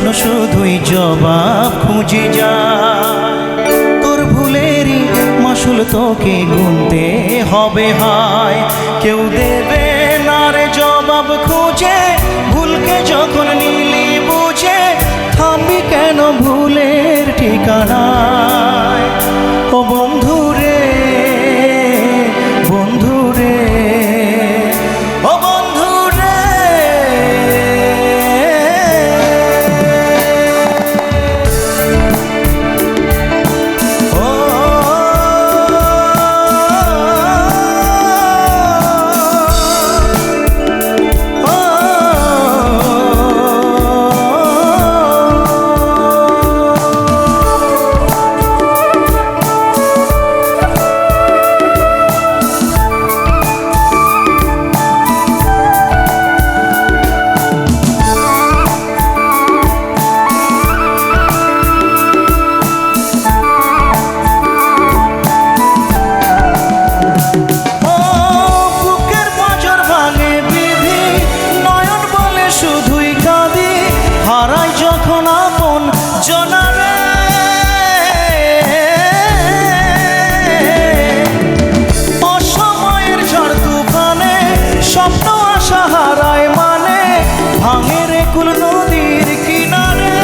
প্রশ্ন শুধুই জবাব খুঁজে যা। তোর ভুলেরই মাসুল তোকে গুনতে হবে, হয়। কেউ দেবে না রে জবাব খুঁজে, ভুলকে যখন নিলি বুঝে, থামবি কেন ভুলের ঠিকানায়? ভাঙে কুল নদীর কিনারে।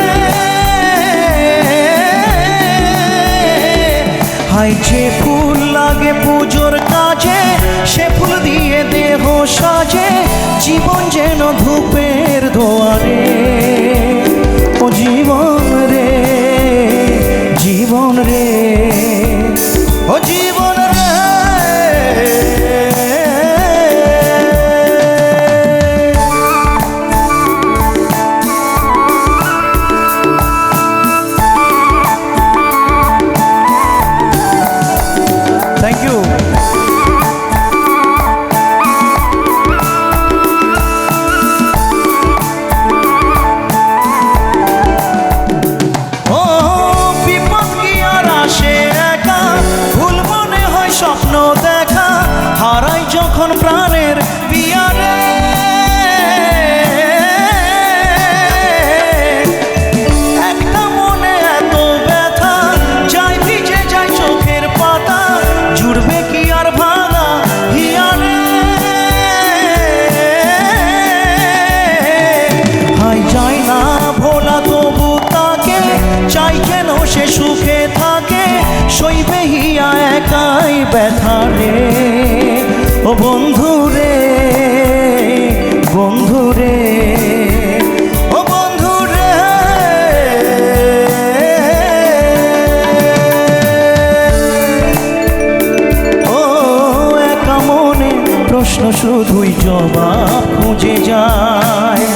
হাই যে ফুল লাগে পুজোর কাজে, সে ফুল দিয়ে দেহ সাজে, জীবন যেন ধূপের দোয়ারে ও জীবন রে জীবন রে, ও জীবন ব্যথা রে। ও বন্ধু রে বন্ধু রে, ও বন্ধু রে। ও একা মনে প্রশ্ন শুধুই জবাব খুঁজে যায়।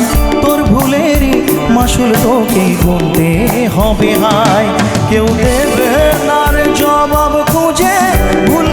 তোর ভুলেরই মাসুল তোকে গুনতে হবে হায়। কেউ দেবে না জবাব খুঁজে ভুলকে